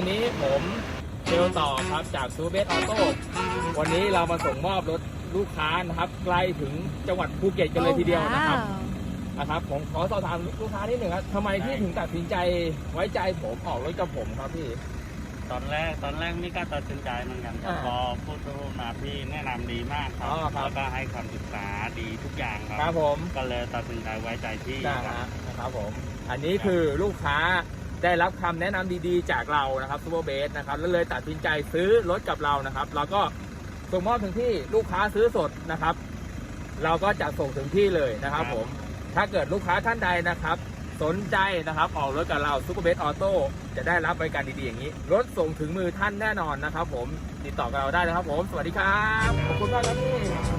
วันนี้ผมเชลต่อครับจากซูเบสออโต้วันนี้เรามาส่งมอบรถลูกค้านะครับไกลถึงจังหวัดภูเก็ตกันเลยทีเดียวนะครับนะครับผมขอสอบถามลูกค้านิดหนึ่งครับทำไมพี่ถึงตัดสินใจไว้ใจผมออกรถกับผมครับพี่ ตอนแรกตอนแรกไม่กล้าตัดสินใจเหมือนกันครับอ่าพอพูดพูดมาพี่แนะนำดีมากครัอ๋อครับแล้วก็ให้คำปรึกษาดีทุกอย่างคครัรับบผมก็เลยตัดสินใจไว้ใจพี่นะครัฮะบนะครับผม อันนี้คือลูกค้า ได้รับคำแนะนำดีๆ จากเรานะครับซูเปอร์เบสนะครับแล้วเลยตัดสินใจซื้อรถกับเรานะครับ เราก็ส่งมอบถึงที่ลูกค้าซื้อสดนะครับ เราก็จะส่งถึงที่เลยนะครับ ผมถ้าเกิดลูกค้าท่านใดนะครับ สนใจนะครับออกรถกับเราซูเปอร์เบสออโต้จะได้รับบริการดีๆอย่างนี้รถส่งถึงมือท่านแน่นอนนะครับ ผมติดต่อกับเราได้นะครับ ผมสวัสดีครับขอบคุณมากครับพี่ครับ